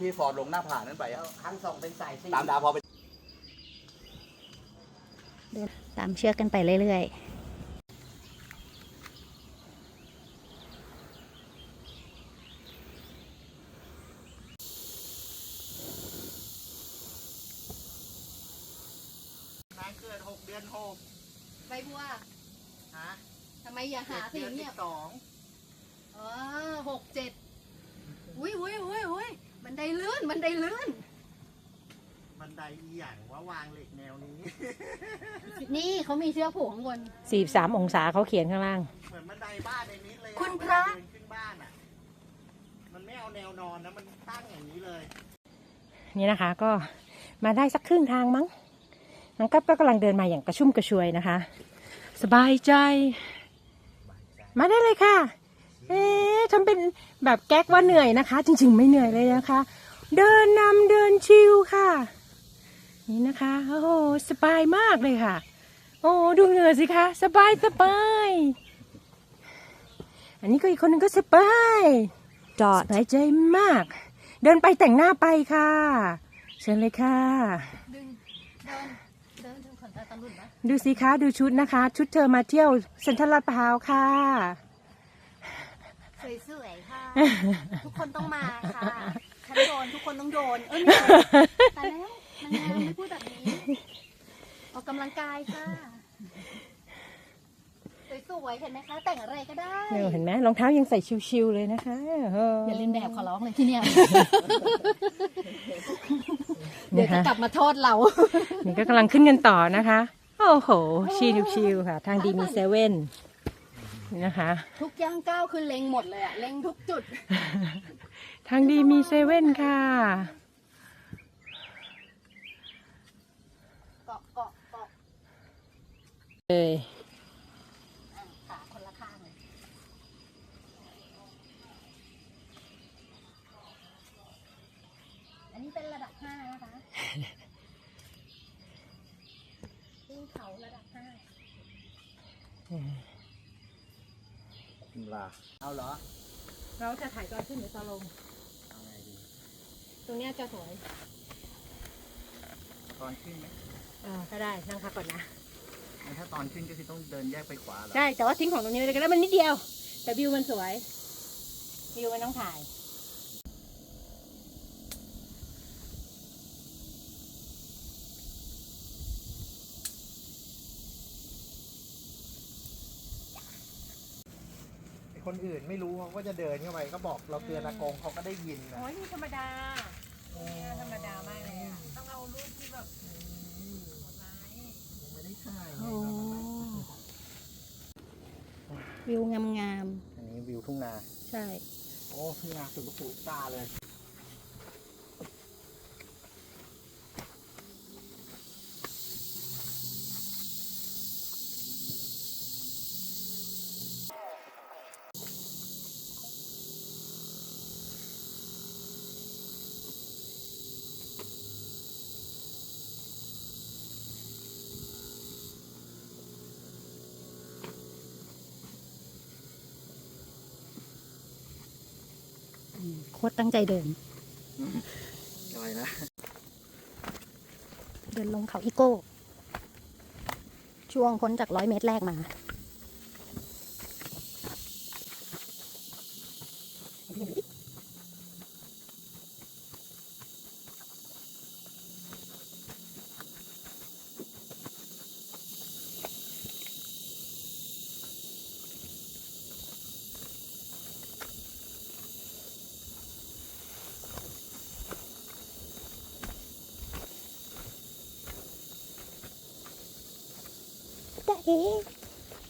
ที่ฟอร์ดลงหน้าผานั้นไปอะครั้งสองเป็นสายสี่ตามดาวพอไปตามเชือกกันไปเรื่อยนายเกิดหกเดือนหกใบบัวฮะทำไมอย่าหาเจ็สีดเดือนเงีสิยบบสองอ๋อหกเจ็ดอุ้ยอุ้ยอุ้ยอุ้ย มันได้ลื่นมันได้ลื่น บันไดอีหยังว่าวางเหล็กแนวนี้ นี่เขามีเชือกผูกข้างบนๆสี่สามองศาเขาเขียนข้างล่าง เหมือนบันไดบ้านในนี้เลยอคุณเวพลาระเดินขึ้นบ้านอะ มันไม่เอาแนวนอนนะมันตั้งอย่างนี้เลย นี่นะคะก็มาได้สักครึ่งทางมั้งน้องกั๊บก็กำลังเดินมาอย่างกระชุ่มกระชวยนะคะ สบายใจ มาได้เลยค่ะ เอ๊ะทำเป็นแบบแก๊กว่าเหนื่อยนะคะ จริงๆ ไม่เหนื่อยเลยนะคะ เดินนำเดินชิลค่ะ นี่นะคะโอ้โหสบายมากเลยค่ะ โอ้ดูเหนื่อยสิคะ สบายสบายอันนี้ก็อีกคนหนึ่งก็สบายจอดสบายใจมาก เดินไปแต่งหน้าไปค่ะ เชิญเลยค่ะดึงเดินเดินถึงขนตาตะลุนนะดูสิคะ ดูชุดนะคะ ชุดเธอมาเที่ยวเซ็นทรัลลาดพร้าวค่ะ สวยๆค่ะ ทุกคนต้องมาค่ะฉันโดนทุกคนต้องโดน เอ้ยไม่ใช่ตายแล้วนางงามไม่พูดแบบนี้ออกกำลังกายค่ะ สวยๆเห็นไหมคะ แต่งอะไรก็ได้ เนี่ยเห็นไหมรองเท้ายังใส่ชิวๆเลยนะคะเอออย่าเล่นแบบขอร้องเลยที่เนี่ย เดี๋ยวนะจะคะกลับมาโทษเรา นี่ก็กำลังขึ้นกันต่อนะคะ โอ้โห ชิวๆค่ะ ทางดีมีเซเว่น นี่นะคะ ทุกย่างก้าวคือเล็งหมดเลยอะเล็งทุกจุด ทางดีมีเซเว่นค่ะ เกาะเกาะเกาะเลยอะขาคนละข้างเลยอันนี้เป็นระดับห้านะคะขึ้นเขาระดับห้า ลาเอาเหรอ เราจะถ่ายตอนขึ้นหรือตอนลง เอาไงดี ตรงเนี้ยจะสวย ตอนขึ้นไหมเออก็ได้นั่งพักก่อนนะ งั้นถ้าตอนขึ้นก็คือต้องเดินแยกไปขวาเหรอใช่แต่ว่าทิ้งของตรงนี้ไปเลยก็ได้มันนิดเดียว แต่วิวมันสวย วิวมันต้องถ่าย คนอื่นไม่รู้เขาก็จะเดินเข้าไปก็บอกเราเตือนอากงเขาก็ได้ยินนะโอ้ยนี่ธรรมดาเนี่ยธรรมดามากเลยอะต้องเอารูปที่แบบโหดร้ายยังไม่ได้ถ่ายโอ้วิวงามอันนี้วิวทุ่งนา ๆ ใช่ โอ้ทุ่งนาสุดลูกหูตาเลย โคตรตั้งใจเดินอะไรนะ เดินลงเขาอีโก้ ช่วงพ้นจากร้อยเมตรแรกมา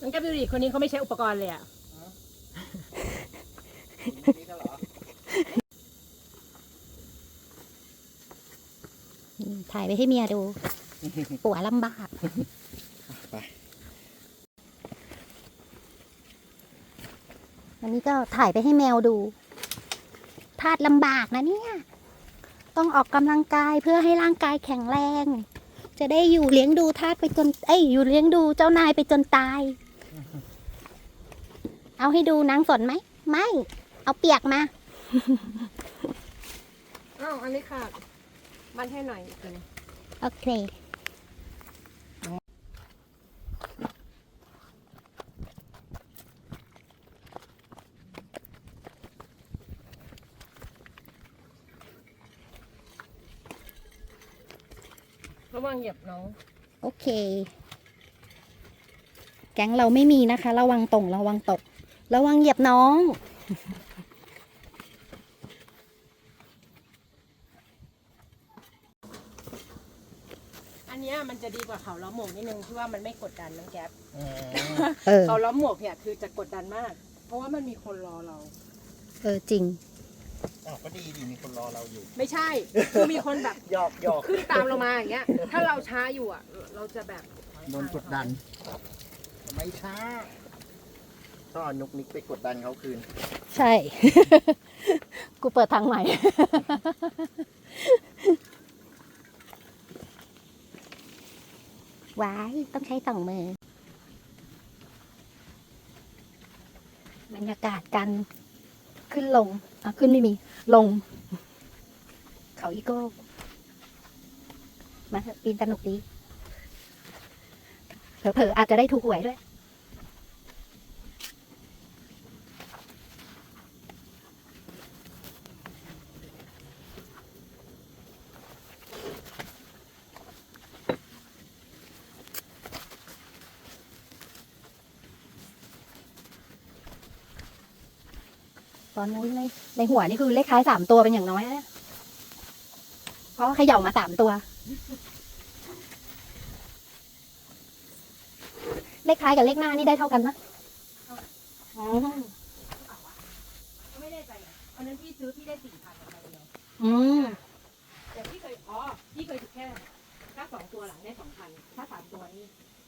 น้องแก้มดูดิคนนี้เขาไม่ใช้อุปกรณ์เลยอะนี่ก็เหรอถ่ายไปให้เมียดู ปัวลำบาก ไปอันนี้ก็ถ่ายไปให้แมวดู ทาดลำบากนะเนี่ย ต้องออกกำลังกายเพื่อให้ร่างกายแข็งแรง จะได้อยู่เลี้ยงดูทาสไปจน เอ้ยอยู่เลี้ยงดูเจ้านายไปจนตาย เอาให้ดูนางสนไหม ไม่ เอาเปียกมาเอ้าวอันนี้ขาดมันให้หน่อยอีกทีนึงโอเค ระวังเหยียบน้องโอเค แก๊งเราไม่มีนะคะ ระวังตรงระวังตก ระวังเหยียบน้อง อันเนี้ยมันจะดีกว่าเขาล้อมหมวกนิดนึงที่ว่ามันไม่กดดันน้องแก๊ปเออ เขาล้อมหมวกเนี่ยคือจะกดดันมาก เพราะว่ามันมีคนรอเรา เออจริง อ้าวก็ดีดีมีคนรอเราอยู่ ไม่ใช่ คือมีคนแบบหยอกหยอกขึ้นตามเรามาอย่างเงี้ย ถ้าเราช้าอยู่อะ เราจะแบบโดนกดดัน ไม่ช้าก็เอานุกนิกไปกดดันเขาคืน ใช่ กูเปิดทางใหม่ ว้าย ต้องใช้สองมือ บรรยากาศการขึ้นลง อะขึ้นไม่มี ลง เขาอีโก้ มาปีนสนุกดี เผลอๆอาจจะได้ถูกหวยด้วย อนนู้นในในหัวนี่คือเลขท้ายสามตัวเป็นอย่างน้อยนะเนี่ยเพราะว่าเขย่ามาสามตัว เลขท้ายกับเลขหน้านี่ได้เท่ากันนะอ๋อไม่ได้ใจอะอันนั้นพี่ซื้อพี่ได้สี่พันอะไรเดียวอืมแต่พี่เคยอ๋อพี่เคยถูกแค่ถ้าสองตัวหลังได้สองพันถ้าสามตัวนี่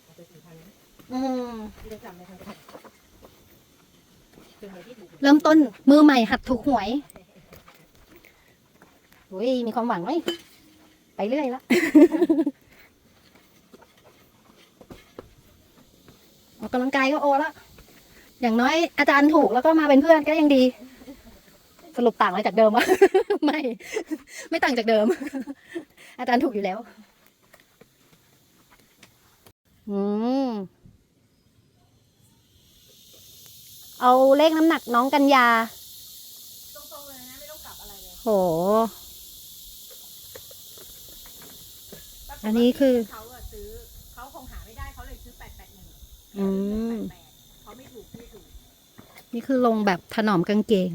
อาจจะสี่พันนะอืมพี่จะจำได้ทั้งหมดเป็นหวยที่ถูก เริ่มต้นมือใหม่หัดถูกหวยอุ้ยมีความหวังไหมไปเรื่อยละออกกำลังกายก็โอละอย่างน้อยอาจารย์ถูกแล้วก็มาเป็นเพื่อนก็ยังดี สรุปต่างอะไรจากเดิมวะไม่ ไม่ต่างจากเดิม อาจารย์ถูกอยู่แล้ว อืม เอาเลขน้ำหนักน้องกัญญาตรงๆเลยนะไม่ต้องกลับอะไรเลยโห อันนี้คือ เขาอะซื้อเขาคงหาไม่ได้เขาเลยซื้อแปดแปดหนึ่งอืมเขาไม่ถูกพี่ถูก นี่คือลงแบบถนอมกางเกง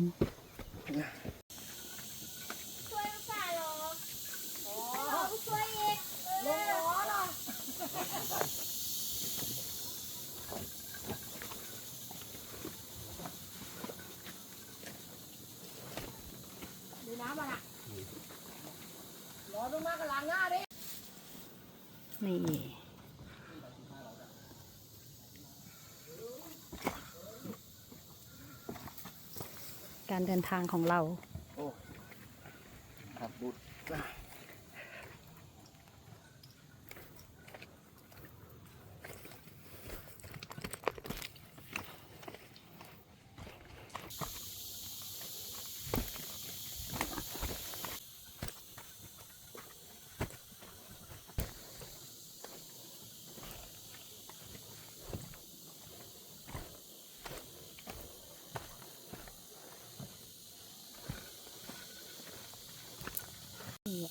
ดูน้ำมันอะร้อนมากๆก็ล้างหน้าดินี่การเดินทางของเราครับบุตร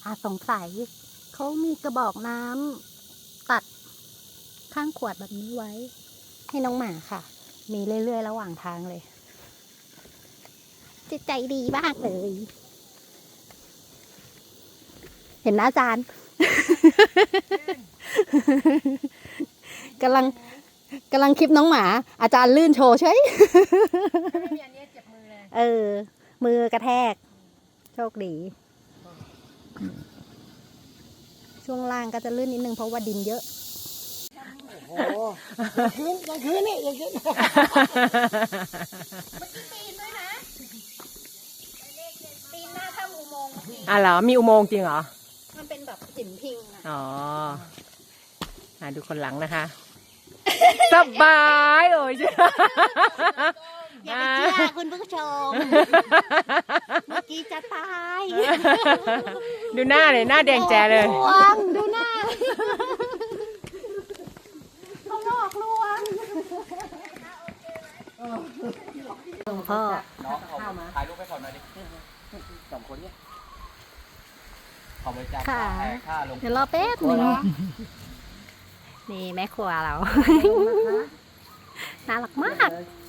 อาสงสัยเขามีกระบอกน้ำตัดข้างขวดแบบนี้ไว้ ให้น้องหมาค่ะ มีเรื่อยๆ ระหว่างทางเลยจิตใจดีมากเลย เห็นนะอาจารย์กำลังกำลังคลิปน้องหมา อาจารย์ลื่นโชว์ใช่ถ้าไม่มีอันเนี้ยเจ็บมือเลยเออ มือกระแทก โชคดี ช่วงล่างก็จะลื่นนิดนึงเพราะว่าดินเยอะโอ้โหคืนกลางคืนนี่อย่างนี้ปีนหน้าถ้ำอุโมงค์อะเหรอ มีอุโมงค์จริงเหรอ มันเป็นแบบจิ๋มพิงอะอ๋ออะดูคนหลังนะคะ สบายโอ้ยอย่าไปเชื่อคุณผู้ชมเมื่อ กี้จะตายดูหน้าเลยหน้าแดงแจเลย ลวงดูหน้าเขาหลอกลวงพ่อน้องเอาถ่ายรูปให้ก่อนหน่อยดิสองคนเนี่ยขอบริจาคค่ะค่าแอร์ค่าลงเดี๋ยวรอแป๊บหนึงนี่แม่ครัวเรา น่ารักมาก เ